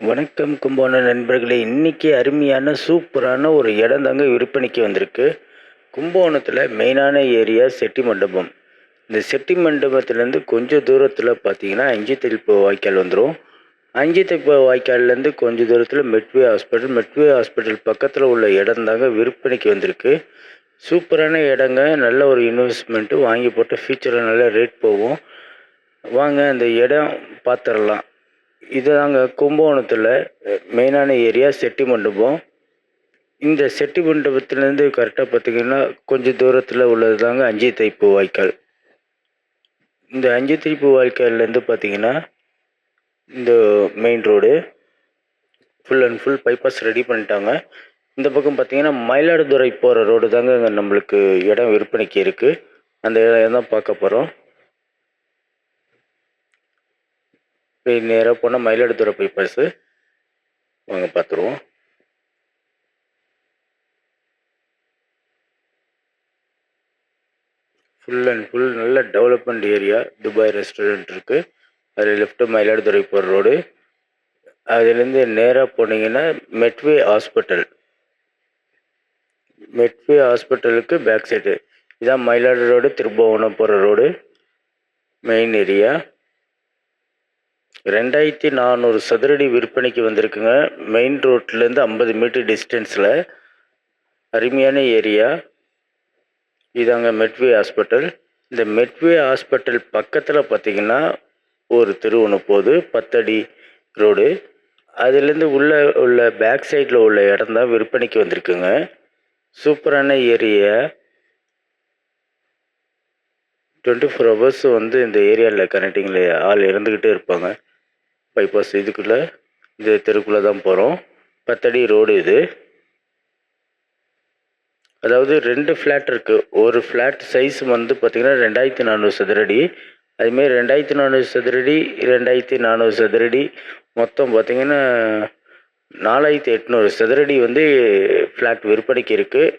வணக்கம் கும்பகோணம் நண்பர்களே. இன்றைக்கி அருமையான சூப்பரான ஒரு இடம் தாங்க விற்பனைக்கு வந்திருக்கு. கும்பகோணத்தில் மெயினான ஏரியா செட்டி மண்டபம் இந்த செட்டி மண்டபத்துலேருந்து கொஞ்சம் தூரத்தில் பார்த்தீங்கன்னா அஞ்சு தெளிப்பு வாய்க்கால் வந்துடும் அஞ்சு தெளிப்பு வாய்க்கால்லேருந்து கொஞ்சம் தூரத்தில் மெட்வே ஹாஸ்பிட்டல். மெட்வே ஹாஸ்பிட்டல் பக்கத்தில் உள்ள இடம் தாங்க விற்பனைக்கு வந்திருக்கு. சூப்பரான இடங்க. நல்ல ஒரு இன்வெஸ்ட்மெண்ட்டு வாங்கி போட்டு ஃபியூச்சரில் நல்ல ரேட் போகும். வாங்க அந்த இடம் பார்த்துடலாம். இதுதாங்க கும்பகோணத்தில் மெயினான ஏரியா செட்டி மண்டபம். இந்த செட்டி மண்டபத்துலேருந்து கரெக்டாக பார்த்திங்கன்னா கொஞ்சம் தூரத்தில் உள்ளது தாங்க அஞ்சு தைப்பு வாய்க்கால். இந்த அஞ்சு தைப்பு வாய்க்கால்லேருந்து பார்த்திங்கன்னா இந்த main road full and full bypass ready பண்ணிட்டாங்க. இந்த பக்கம் பார்த்திங்கன்னா மயிலாடுதுறை போகிற ரோடு தாங்க நம்மளுக்கு இடம் விற்பனைக்கு இருக்குது அந்த இடம் தான் பார்க்க போகிறோம் போய் நேராக போனால் மயிலாடுதுறை பைபாஸு வாங்க பார்த்துருவோம் ஃபுல் அண்ட் ஃபுல் நல்ல டெவலப்மெண்ட் ஏரியா துபாய் ரெஸ்டாரண்ட் இருக்குது அதில் லெஃப்ட்டு மயிலாடுதுறை போகிற ரோடு அதுலேருந்து நேராக போனீங்கன்னா மெட்வே ஹாஸ்பிட்டல் மெட்வே ஹாஸ்பிட்டலுக்கு பேக் சைடு இதான் மயிலாடுதுறை ரோடு திருபுவனம் போகிற ரோடு மெயின் ஏரியா ரெண்டாயிரத்தி நானூறு சதுரடி விற்பனைக்கு வந்திருக்குங்க. மெயின் ரோட்லேருந்து ஐம்பது மீட்டர் டிஸ்டன்ஸில் அருமையான ஏரியா இதாங்க மெட்வே ஹாஸ்பிட்டல் இந்த மெட்வே ஹாஸ்பிட்டல் பக்கத்தில் பார்த்தீங்கன்னா ஒரு தெரு ஒன்று போகுது. பத்தடி ரோடு அதுலேருந்து உள்ள உள்ள பேக் சைடில் உள்ள இடம் தான் விற்பனைக்கு வந்திருக்குங்க. சூப்பரான ஏரியா டுவெண்ட்டி ஃபோர் ஹவர்ஸ் வந்து இந்த ஏரியாவில் கனெக்டிங்கில் ஆள் இருந்துக்கிட்டே இருப்பாங்க. பைபாஸ் இதுக்குள்ளே இந்த தெருக்குள்ளே தான் போகிறோம் பத்தடி ரோடு இது. அதாவது ரெண்டு ஃப்ளாட் இருக்குது ஒரு ஃப்ளாட் சைஸ் வந்து பார்த்திங்கன்னா ரெண்டாயிரத்தி நானூறு சதுரடி. அதுமாரி ரெண்டாயிரத்தி நானூறு சதுரடி ரெண்டாயிரத்தி நானூறு சதுரடி. மொத்தம் பார்த்திங்கன்னா நாலாயிரத்தி எட்நூறு சதுரடி வந்து ஃப்ளாட் விற்பனைக்கு இருக்குது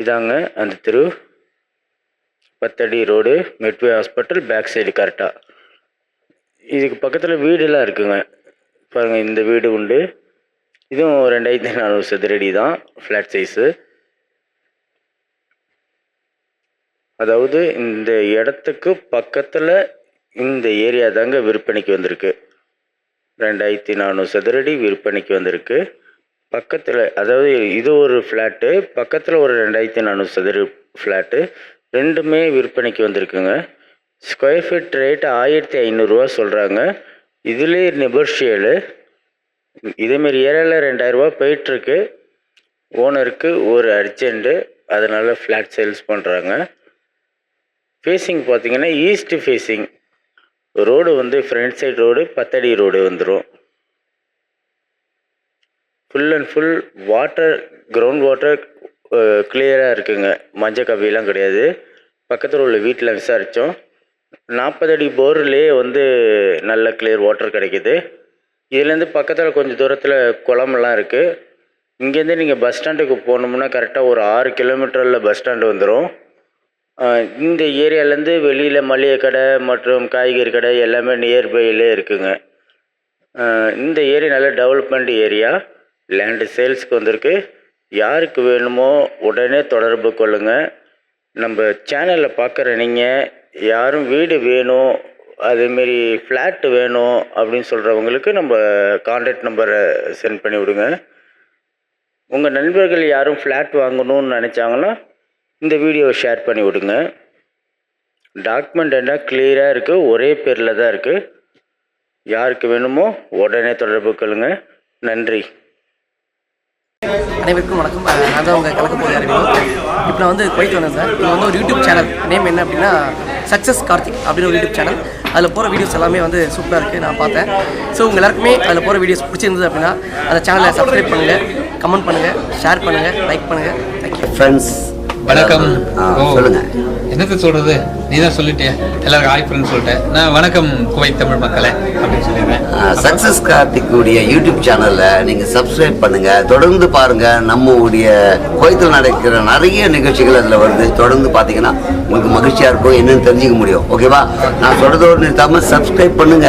இதாங்க அந்த தெரு. பத்தடி road Medway hospital back side கரெக்டாக இதுக்கு பக்கத்தில் வீடெல்லாம் இருக்குங்க. பாருங்கள் இந்த வீடு உண்டு. இதுவும் ரெண்டாயிரத்தி நானூறு சதுரடி தான் ஃப்ளாட் சைஸு அதாவது இந்த இடத்துக்கு பக்கத்தில் இந்த ஏரியா தாங்க விற்பனைக்கு வந்திருக்கு. ரெண்டாயிரத்தி நானூறு சதுரடி விற்பனைக்கு வந்திருக்கு. பக்கத்தில் அதாவது இது ஒரு ஃப்ளாட்டு பக்கத்தில் ஒரு ரெண்டாயிரத்தி நானூறு சதுர ஃப்ளாட்டு ரெண்டுமே விற்பனைக்கு வந்திருக்குங்க. ஸ்கொயர் ஃபீட் ரேட் ஆயிரத்தி ஐநூறுரூவா சொல்கிறாங்க இதுலேயே நெகோஷியலு இதேமாரி ஏரியாவில் ரெண்டாயிரரூவா போயிட்டுருக்கு. ஓனருக்கு ஒரு அர்ஜெண்ட்டு அதனால் ஃப்ளாட் சேல்ஸ் பண்ணுறாங்க ஃபேஸிங் பார்த்தீங்கன்னா ஈஸ்ட் ஃபேஸிங் ரோடு வந்து ஃப்ரண்ட் சைடு ரோடு பத்தடி ரோடு வந்துடும் full and full water ground water கிளியராக இருக்குங்க. மஞ்சள் கவியெல்லாம் கிடையாது. பக்கத்தில் உள்ள வீட்டில் விசாரித்தோம் நாற்பது அடி போர்லேயே வந்து நல்ல கிளியர் வாட்டர் கிடைக்குது. இதுலேருந்து பக்கத்தில் கொஞ்சம் தூரத்தில் குளமெல்லாம் இருக்குது இங்கேருந்து நீங்கள் பஸ் ஸ்டாண்டுக்கு போகணும்னா கரெக்டாக ஒரு ஆறு கிலோமீட்டரில் பஸ் ஸ்டாண்டு வந்துடும் இந்த ஏரியாலேருந்து வெளியில் மளிகை கடை மற்றும் காய்கறி கடை எல்லாமே நியர்பையிலே இருக்குங்க. இந்த ஏரியா நல்ல டெவலப்மெண்ட் ஏரியா லேண்டு சேல்ஸ்க்கு வந்திருக்கு. யாருக்கு வேணுமோ உடனே தொடர்பு கொள்ளுங்கள் நம்ம சேனலில் பார்க்குற நீங்கள் யாரும் வீடு வேணும் அதேமாரி ஃப்ளாட்டு வேணும் அப்படின்னு சொல்கிறவங்களுக்கு நம்ம கான்டாக்ட் நம்பரை சென்ட் பண்ணி விடுங்க. உங்கள் நண்பர்கள் யாரும் ஃப்ளாட் வாங்கணும்னு நினச்சாங்கன்னா இந்த வீடியோவை ஷேர் பண்ணி விடுங்க. டாக்குமெண்ட் என்ன கிளியராக இருக்குது ஒரே பேரில் தான் இருக்குது யாருக்கு வேணுமோ உடனே தொடர்பு கொள்ளுங்கள் நன்றி. அனைவருக்கும் வணக்கம். நான் தான் உங்கள் கலக்க போகிற இப்போ நான் வந்து குவைத் வந்தேன் சார். இது வந்து ஒரு யூடியூப் சேனல் நேம் என்ன அப்படின்னா சக்ஸஸ் கார்த்திக் அப்படின்னு ஒரு யூடியூப் சேனல் அதில் போகிற வீடியோஸ் எல்லாமே வந்து சூப்பராக இருக்குது நான் பார்த்தேன். ஸோ உங்கள் எல்லாருக்குமே அதில் போகிற வீடியோஸ் பிடிச்சிருந்தது அப்படின்னா அந்த சேனலை சப்ஸ்கிரைப் பண்ணுங்கள் கமெண்ட் பண்ணுங்கள் ஷேர் பண்ணுங்கள் லைக் பண்ணுங்கள் தேங்க்யூ ஃப்ரெண்ட்ஸ் வணக்கம். சொல்லுங்க. என்னத்த சொல்றது? நீ தான் சொல்லிட்டிய எல்லாருக்கும் ஹாய் ஃப்ரெண்ட் சொல்லிட்டேன். நான் வணக்கம் குவைத் தமிழ் மக்களே அப்படின்னு சொல்லிடுறேன். சக்சஸ் கார்த்திக்குடைய யூடியூப் சேனலை நீங்க சப்ஸ்கிரைப் பண்ணுங்க. தொடர்ந்து பாருங்க. நம்ம உடைய கோயத்தில் நடக்கிற நிறைய நிகழ்ச்சிகள் அதுல வருது. தொடர்ந்து பாத்தீங்கன்னா உங்களுக்கு மகிழ்ச்சியா இருக்கும். என்னன்னு தெரிஞ்சுக்க முடியும். ஓகேவா நான் சொல்றதோடு நிறுத்தாம சப்ஸ்கிரைப் பண்ணுங்க.